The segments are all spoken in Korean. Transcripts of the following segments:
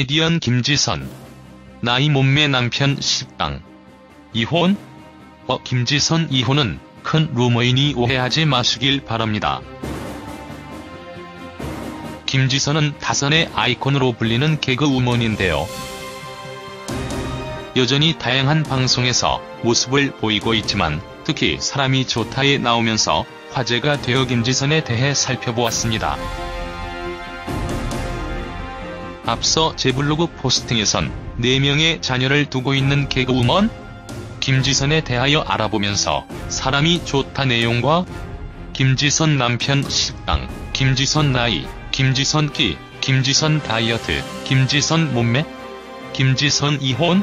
코미디언 김지선. 나이 몸매 남편 식당. 이혼? 어 김지선 이혼은 큰 루머이니 오해하지 마시길 바랍니다. 김지선은 다선의 아이콘으로 불리는 개그우먼인데요. 여전히 다양한 방송에서 모습을 보이고 있지만 특히 사람이 좋다에 나오면서 화제가 되어 김지선에 대해 살펴보았습니다. 앞서 제 블로그 포스팅에선 4명의 자녀를 두고 있는 개그우먼 김지선에 대하여 알아보면서 사람이 좋다 내용과 김지선 남편 식당, 김지선 나이, 김지선 키, 김지선 다이어트, 김지선 몸매, 김지선 이혼?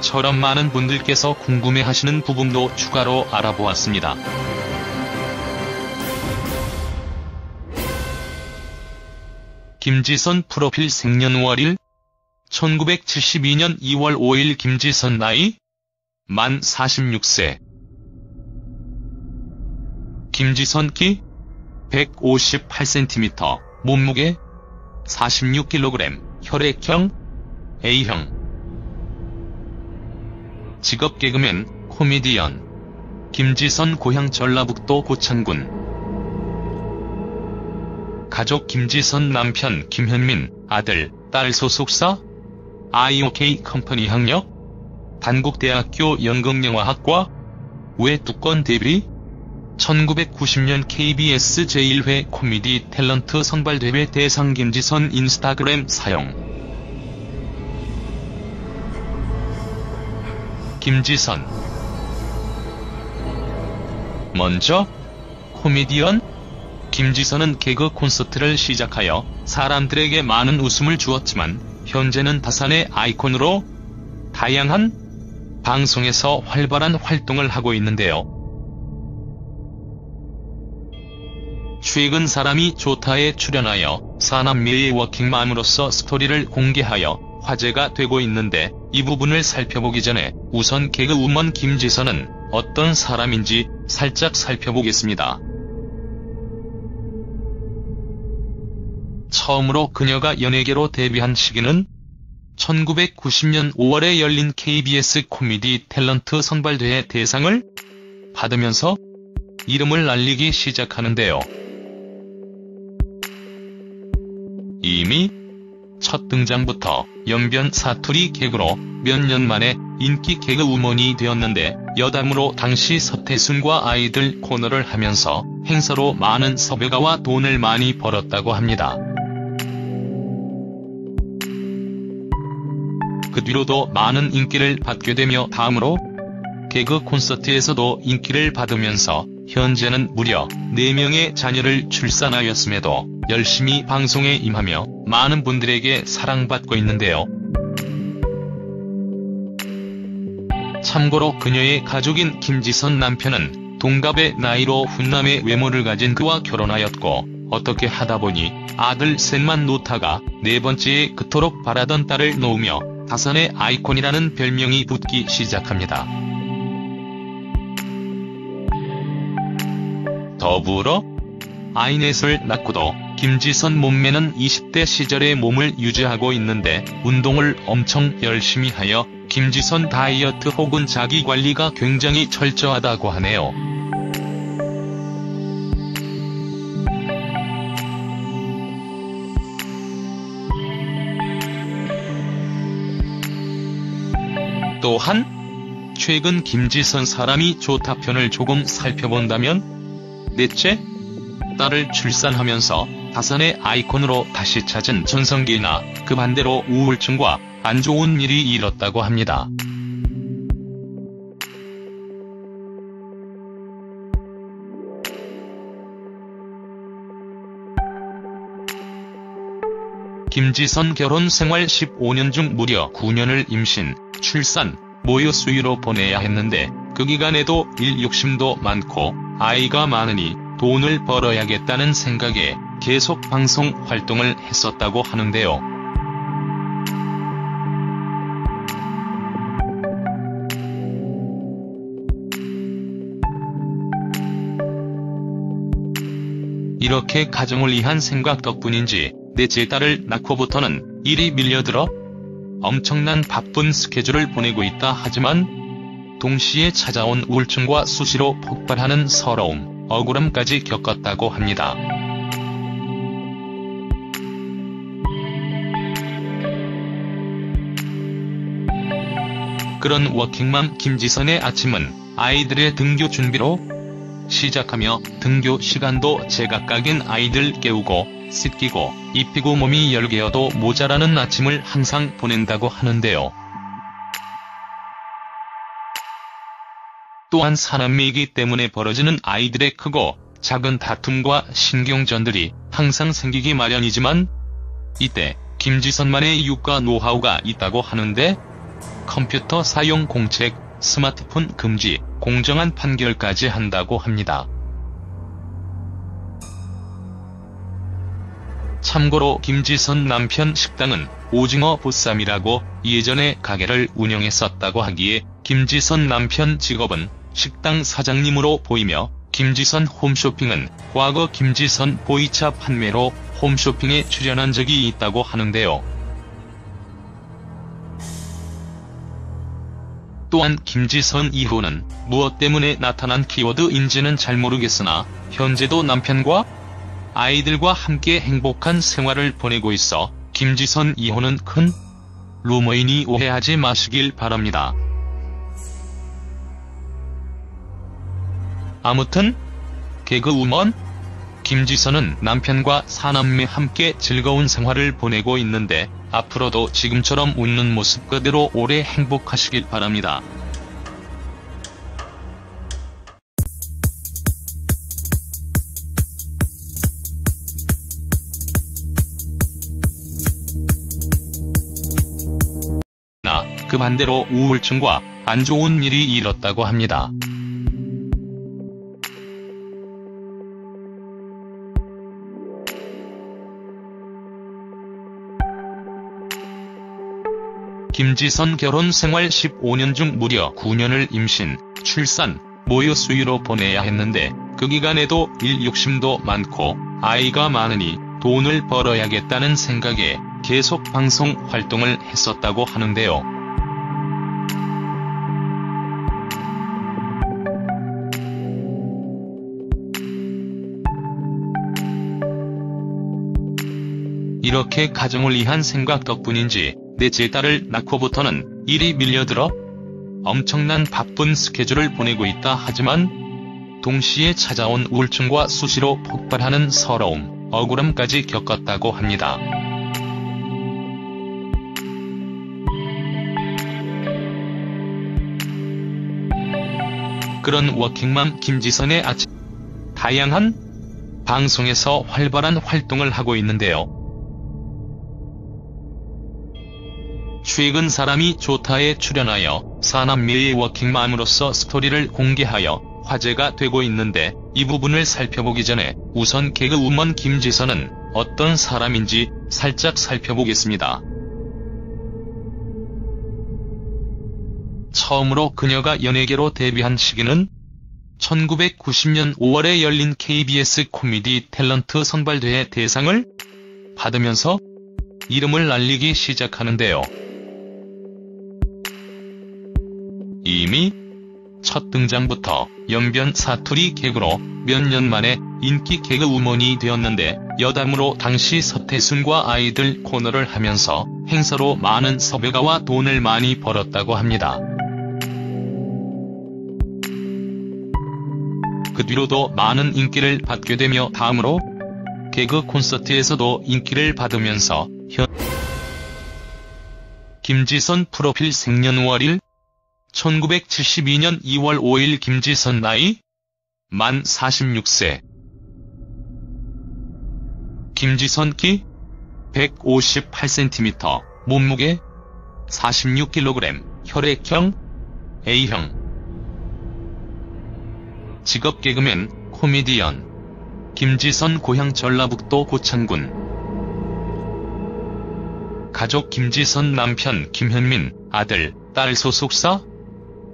처럼 많은 분들께서 궁금해하시는 부분도 추가로 알아보았습니다. 김지선 프로필 생년월 일 1972년 2월 5일 김지선 나이 만 46세. 김지선 키 158cm 몸무게 46kg 혈액형 A형. 직업 개그맨 코미디언. 김지선 고향 전라북도 고창군 가족 김지선 남편 김현민, 아들, 딸 소속사 IOK 컴퍼니 학력 단국대학교 연극영화학과 외두권 데뷔 1990년 KBS 제1회 코미디 탤런트 선발대회 대상 김지선 인스타그램 사용. 김지선. 먼저 코미디언 김지선은 개그 콘서트를 시작하여 사람들에게 많은 웃음을 주었지만 현재는 다산의 아이콘으로 다양한 방송에서 활발한 활동을 하고 있는데요. 최근 사람이 좋다에 출연하여 사남매의 워킹맘으로서 스토리를 공개하여 화제가 되고 있는데 이 부분을 살펴보기 전에 우선 개그우먼 김지선은 어떤 사람인지 살짝 살펴보겠습니다. 처음으로 그녀가 연예계로 데뷔한 시기는 1990년 5월에 열린 KBS 코미디 탤런트 선발대회 대상을 받으면서 이름을 날리기 시작하는데요. 이미 첫 등장부터 연변 사투리 개그로 몇 년 만에 인기 개그 우먼이 되었는데 여담으로 당시 서태순과 아이들 코너를 하면서 행사로 많은 섭외가와 돈을 많이 벌었다고 합니다. 그 뒤로도 많은 인기를 받게 되며 다음으로 개그 콘서트에서도 인기를 받으면서 현재는 무려 4명의 자녀를 출산하였음에도 열심히 방송에 임하며 많은 분들에게 사랑받고 있는데요. 참고로 그녀의 가족인 김지선 남편은 동갑의 나이로 훈남의 외모를 가진 그와 결혼하였고 어떻게 하다보니 아들 셋만 놓다가 네 번째에 그토록 바라던 딸을 놓으며 다선의 아이콘이라는 별명이 붙기 시작합니다. 더불어 아이넷을 낳고도 김지선 몸매는 20대 시절의 몸을 유지하고 있는데 운동을 엄청 열심히 하여 김지선 다이어트 혹은 자기관리가 굉장히 철저하다고 하네요. 또한 최근 김지선 사람이 좋다 편을 조금 살펴본다면 넷째, 딸을 출산하면서 다선의 아이콘으로 다시 찾은 전성기나 그 반대로 우울증과 안 좋은 일이 일었다고 합니다. 김지선 결혼 생활 15년 중 무려 9년을 임신, 출산, 모유 수유로 보내야 했는데 그 기간에도 일 욕심도 많고 아이가 많으니 돈을 벌어야겠다는 생각에 계속 방송 활동을 했었다고 하는데요. 이렇게 가정을 위한 생각 덕분인지 넷째 딸을 낳고부터는 일이 밀려들어 엄청난 바쁜 스케줄을 보내고 있다 하지만 동시에 찾아온 우울증과 수시로 폭발하는 서러움, 억울함까지 겪었다고 합니다. 그런 워킹맘 김지선의 아침은 아이들의 등교 준비로 시작하며 등교 시간도 제각각인 아이들 깨우고 씻기고 입히고 몸이 열개여도 모자라는 아침을 항상 보낸다고 하는데요. 또한 사남매이기 때문에 벌어지는 아이들의 크고 작은 다툼과 신경전들이 항상 생기기 마련이지만 이때 김지선만의 육가 노하우가 있다고 하는데 컴퓨터 사용 공책, 스마트폰 금지, 공정한 판결까지 한다고 합니다. 참고로 김지선 남편 식당은 오징어 보쌈이라고 예전에 가게를 운영했었다고 하기에 김지선 남편 직업은 식당 사장님으로 보이며 김지선 홈쇼핑은 과거 김지선 보이차 판매로 홈쇼핑에 출연한 적이 있다고 하는데요. 또한 김지선 이후는 무엇 때문에 나타난 키워드인지는 잘 모르겠으나 현재도 남편과 아이들과 함께 행복한 생활을 보내고 있어 김지선 이호는 큰 루머이니 오해하지 마시길 바랍니다. 아무튼 개그우먼 김지선은 남편과 사남매 함께 즐거운 생활을 보내고 있는데 앞으로도 지금처럼 웃는 모습 그대로 오래 행복하시길 바랍니다. 그 반대로 우울증과 안 좋은 일이 일었다고 합니다. 김지선 결혼 생활 15년 중 무려 9년을 임신, 출산, 모유 수유로 보내야 했는데 그 기간에도 일 욕심도 많고 아이가 많으니 돈을 벌어야겠다는 생각에 계속 방송 활동을 했었다고 하는데요. 이렇게 가정을 위한 생각 덕분인지 넷째 딸을 낳고부터는 일이 밀려들어 엄청난 바쁜 스케줄을 보내고 있다 하지만 동시에 찾아온 우울증과 수시로 폭발하는 서러움, 억울함까지 겪었다고 합니다. 그런 워킹맘 김지선의 아침 다양한 방송에서 활발한 활동을 하고 있는데요. 최근 사람이 좋다에 출연하여 사남매의 워킹맘으로서 스토리를 공개하여 화제가 되고 있는데 이 부분을 살펴보기 전에 우선 개그우먼 김지선은 어떤 사람인지 살짝 살펴보겠습니다. 처음으로 그녀가 연예계로 데뷔한 시기는 1990년 5월에 열린 KBS 코미디 탤런트 선발대회 대상을 받으면서 이름을 날리기 시작하는데요. 이미 첫 등장부터 연변 사투리 개그로 몇 년 만에 인기 개그 우먼이 되었는데 여담으로 당시 서태순과 아이들 코너를 하면서 행사로 많은 섭외가와 돈을 많이 벌었다고 합니다. 그 뒤로도 많은 인기를 받게 되며 다음으로 개그 콘서트에서도 인기를 받으면서 현 김지선 프로필 생년 월 일 1972년 2월 5일 김지선 나이 만 46세. 김지선 키 158cm 몸무게 46kg 혈액형 A형. 직업 개그맨 코미디언. 김지선 고향 전라북도 고창군. 가족 김지선 남편 김현민 아들 딸 소속사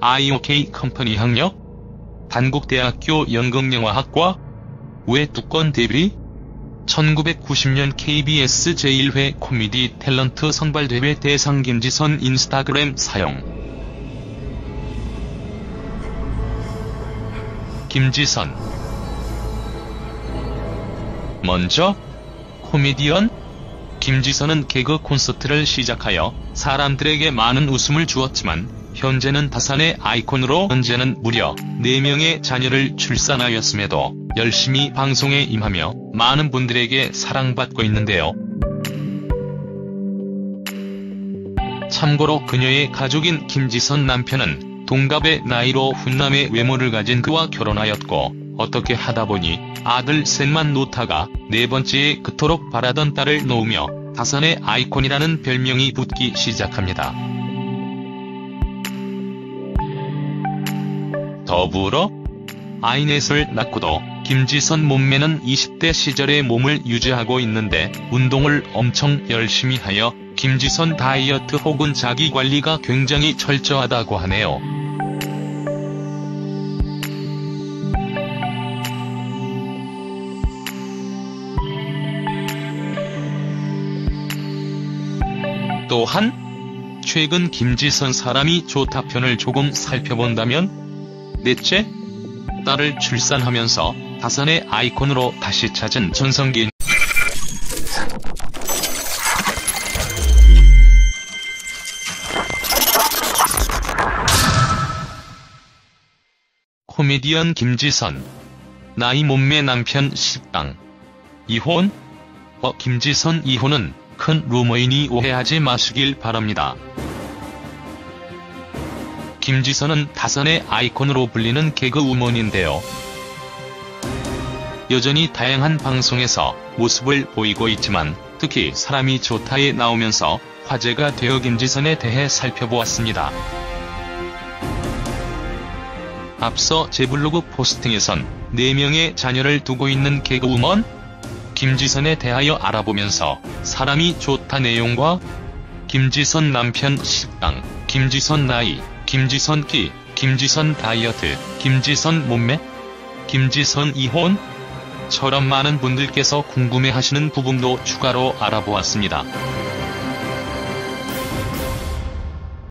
IOK 컴퍼니 학력, 단국대학교 연극영화학과, 외두권 데뷔, 1990년 KBS 제1회 코미디 탤런트 선발대회 대상 김지선 인스타그램 사용. 김지선. 먼저 코미디언 김지선은 개그 콘서트를 시작하여 사람들에게 많은 웃음을 주었지만 현재는 다산의 아이콘으로 현재는 무려 4명의 자녀를 출산하였음에도 열심히 방송에 임하며 많은 분들에게 사랑받고 있는데요. 참고로 그녀의 가족인 김지선 남편은 동갑의 나이로 훈남의 외모를 가진 그와 결혼하였고 어떻게 하다보니 아들 셋만 놓다가 네 번째에 그토록 바라던 딸을 놓으며 다산의 아이콘이라는 별명이 붙기 시작합니다. 더불어 아이넷을 낳고도 김지선 몸매는 20대 시절의 몸을 유지하고 있는데 운동을 엄청 열심히 하여 김지선 다이어트 혹은 자기관리가 굉장히 철저하다고 하네요. 또한 최근 김지선 사람이 좋다 편을 조금 살펴본다면 넷째, 딸을 출산하면서 다산의 아이콘으로 다시 찾은 전성기 코미디언 김지선 나이 몸매 남편 식당 이혼? 어 김지선 이혼은 큰 루머이니 오해하지 마시길 바랍니다. 김지선은 다산의 아이콘으로 불리는 개그우먼인데요. 여전히 다양한 방송에서 모습을 보이고 있지만 특히 사람이 좋다에 나오면서 화제가 되어 김지선에 대해 살펴보았습니다. 앞서 제 블로그 포스팅에선 4명의 자녀를 두고 있는 개그우먼 김지선에 대하여 알아보면서 사람이 좋다 내용과 김지선 남편 식당, 김지선 나이, 김지선 키, 김지선 다이어트, 김지선 몸매, 김지선 이혼? 처럼 많은 분들께서 궁금해하시는 부분도 추가로 알아보았습니다.